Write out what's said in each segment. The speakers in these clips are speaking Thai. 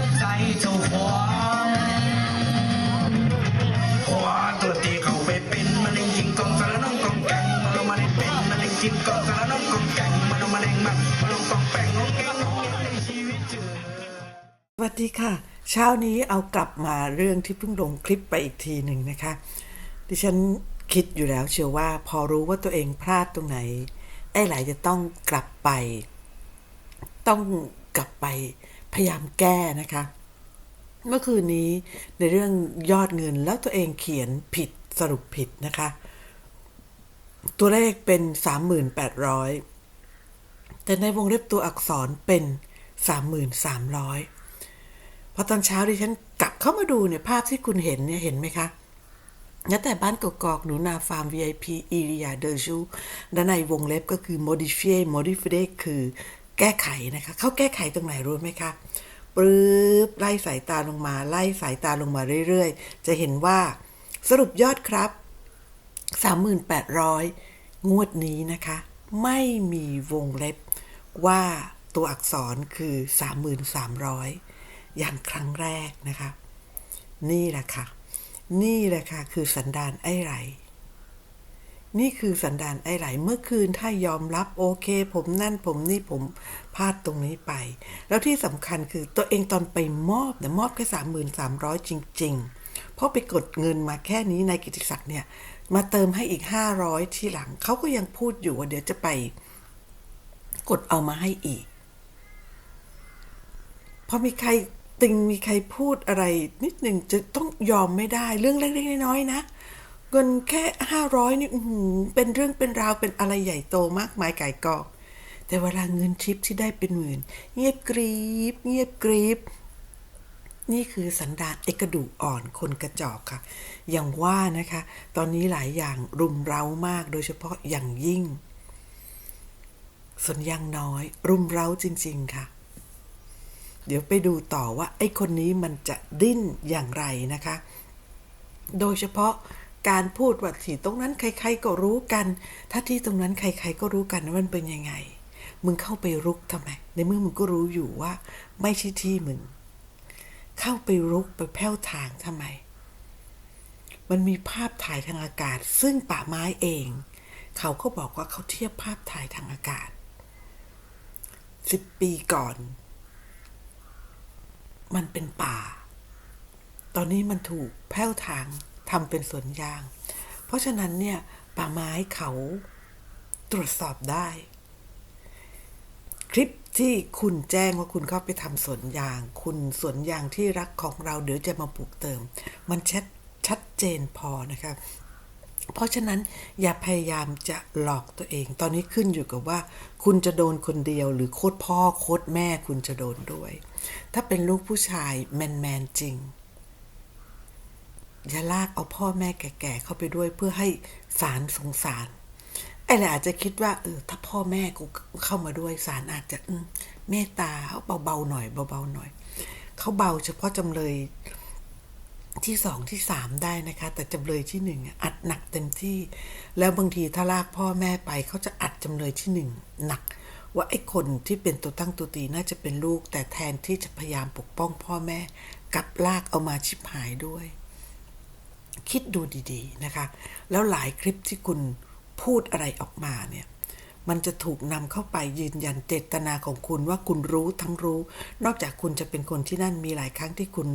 ลือใจเจ้าของขวาตัวตีเขาไปเป็นมันเองยิงกองสารน้องกองแกงมันเอามาเล่นเป็นมันเองจิบกองสารน้องกองแกงมันเอามาเล่นมันมันลงกองแป้งงงแกงงงในชีวิตเจอสวัสดีค่ะ เช้านี้เอากลับมาเรื่องที่เพิ่งลงคลิปไปอีกทีหนึ่งนะคะ ดิฉันคิดอยู่แล้วเชื่อว่าพอรู้ว่าตัวเองพลาดตรงไหน ไอ้หลายจะต้องกลับไป ต้องกลับไป พยายามแก้นะคะ เมื่อคืนนี้ในเรื่องยอดเงินแล้วตัวเองเขียนผิดสรุปผิดนะคะ ตัวเลขเป็น 3,800 แต่ในวงเล็บตัวอักษรเป็น 3,300 พอตอนเช้าดิฉันกลับเข้ามาดูเนี่ยภาพที่คุณเห็นเนี่ยเห็นไหมคะแล้วแต่บ้านกอกหนูนาฟาร์ม VIP อีริยาเดอร์ชูด้านในวงเล็บก็คือ modify modify คือ แก้ไขนะคะเขาแก้ไขตรงไหนรู้ไหมคะปรื๊บไล่สายตาลงมา ไล่สายตาลงมาเรื่อยๆ จะเห็นว่าสรุปยอดครับ 3,800 งวดนี้นะคะ ไม่มีวงเล็บว่าตัวอักษรคือ 3,300 อย่างครั้งแรกนะคะ นี่แหละค่ะ นี่แหละค่ะ คือสันดานไอ้ไหล นี่คือสันดานไอ้ไหลเมื่อคืนถ้ายอมรับโอเค ผมนั่นผมนี่ผมพลาดตรงนี้ไป แล้วที่สำคัญคือตัวเองตอนไปมอบเนี่ยมอบแค่สามหมื่นสามร้อยจริง ๆ เพราะไปกดเงินมาแค่นี้นายกิติศักดิ์เนี่ย มาเติมให้อีกห้าร้อยที่หลัง เขาก็ยังพูดอยู่ว่าเดี๋ยวจะไป กดเอามาให้อีก พอมีใครติงมีใครพูดอะไรนิดหนึ่งจะต้องยอมไม่ได้เรื่องเล็กๆน้อยๆนะ เงินแค่ห้าร้อยนี่เป็นเรื่องเป็นราวเป็นอะไรใหญ่โตมากมายไก่กองแต่เวลาเงินทริปที่ได้เป็นหมื่น เงียบกรีบ เงียบกรีบ นี่คือสันดานไอกระดูกอ่อนคนกระจอกค่ะ อย่างว่านะคะ ตอนนี้หลายอย่างรุมเร้ามากโดยเฉพาะอย่างยิ่งส่วนยังน้อย รุมเร้าจริง ๆ ค่ะ เดี๋ยวไปดูต่อว่าไอ้คนนี้มันจะดิ้นอย่างไรนะคะ โดยเฉพาะ การพูดว่าที่ตรงนั้นใคร ๆ ก็รู้กัน ถ้าที่ตรงนั้นใคร ๆ ก็รู้กันว่ามันเป็นยังไง มึงเข้าไปรุกทำไม ในเมื่อมึงก็รู้อยู่ว่า ไม่ใช่ที่มึง เข้าไปรุกไปแผ้วทางทำไม มันมีภาพถ่ายทางอากาศ ซึ่งป่าไม้เอง เขาก็บอกว่าเขาเทียบภาพถ่ายทางอากาศสิบปีก่อน มันเป็นป่า ตอนนี้มันถูกแผ้วทาง ทำเป็นสวนยาง เพราะฉะนั้นเนี่ยป่าไม้เขาตรวจสอบได้ คลิปที่คุณแจ้งว่าคุณเข้าไปทำสวนยาง คุณสวนยางที่รักของเราเดี๋ยวจะมาปลูกเติม มันชัดชัดเจนพอนะครับ เพราะฉะนั้นอย่าพยายามจะหลอกตัวเอง ตอนนี้ขึ้นอยู่กับว่า คุณจะโดนคนเดียว หรือโคตรพ่อโคตรแม่คุณจะโดนด้วย ถ้าเป็นลูกผู้ชายแมนแมนจริง อย่าลากเอาพ่อแม่แก่ๆเข้าไปด้วยเพื่อให้สารสงสารไอ้แหละอาจจะคิดว่าเออถ้าพ่อแม่กูเข้ามาด้วยสารอาจจะเมตตาเขาเบาๆหน่อยเบาๆหน่อยเขาเบาเฉพาะจำเลยที่สองที่สามได้นะคะ แต่จำเลยที่หนึ่งอัดหนักเต็มที่ แล้วบางทีถ้าลากพ่อแม่ไปเขาจะอัดจำเลยที่หนึ่งหนัก ว่าไอ้คนที่เป็นตัวตั้งตัวตีน่าจะเป็นลูก แต่แทนที่จะพยายามปกป้องพ่อแม่กลับลากเอามาชิบหายด้วย คิดดูดีๆนะคะ แล้วหลายคลิปที่คุณพูดอะไรออกมาเนี่ยมันจะถูกนำเข้าไปยืนยันเจตนาของคุณว่าคุณรู้ทั้งรู้ นอกจากคุณจะเป็นคนที่นั่นมีหลายครั้งที่คุณ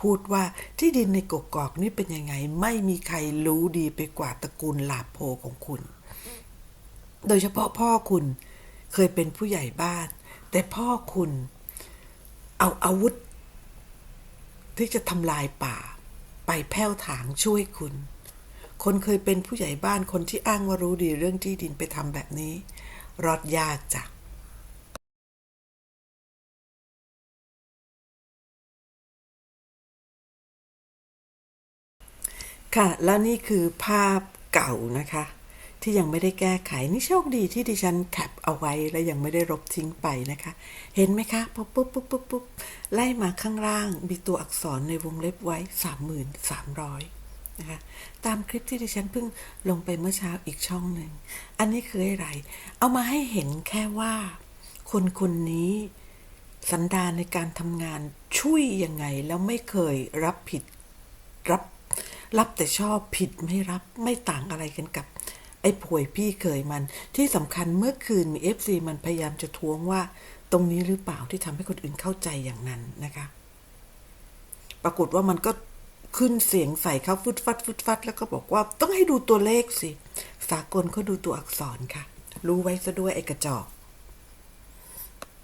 พูดว่าที่ดินในกกอกนี่เป็นยังไง ไม่มีใครรู้ดีไปกว่าตระกูลหลาโพของคุณ โดยเฉพาะพ่อคุณเคยเป็นผู้ใหญ่บ้าน แต่พ่อคุณเอาอาวุธ ที่จะทำลายป่า ไปแผ้วถางช่วยคุณ คนเคยเป็นผู้ใหญ่บ้านคนที่อ้างว่ารู้ดีเรื่องที่ดินไปทำแบบนี้ รอดยากจ้ะค่ะ แล้วนี่คือภาพเก่านะคะ ที่ยังไม่ได้แก้ไขนี่โชคดีที่ดิฉันแคปเอาไว้และยังไม่ได้ลบทิ้งไปนะคะ เห็นไหมคะพอปุ๊บปุ๊บปุ๊บปุ๊บไล่มาข้างล่างมีตัวอักษรในวงเล็บไว้ 3,300นะคะตามคลิปที่ดิฉันเพิ่งลงไปเมื่อเช้าอีกช่องหนึ่ง อันนี้คืออะไร เอามาให้เห็นแค่ว่า คนคนนี้สันดานในการทำงานช่วยยังไงแล้วไม่เคยรับผิดรับรับแต่ชอบผิดไม่รับไม่ต่างอะไรกันกับ ไอ้ป่วยพี่เคยมันที่สำคัญเมื่อคืนมีเอฟซีมันพยายามจะท้วงว่า ตรงนี้หรือเปล่าที่ทำให้คนอื่นเข้าใจอย่างนั้นนะคะ ปรากฏว่ามันก็ขึ้นเสียงใส่เขาฟุดฟัดฟุดฟัด แล้วก็บอกว่าต้องให้ดูตัวเลขสิ สากลเขาดูตัวอักษรค่ะ รู้ไว้ซะด้วยไอ้กระจอก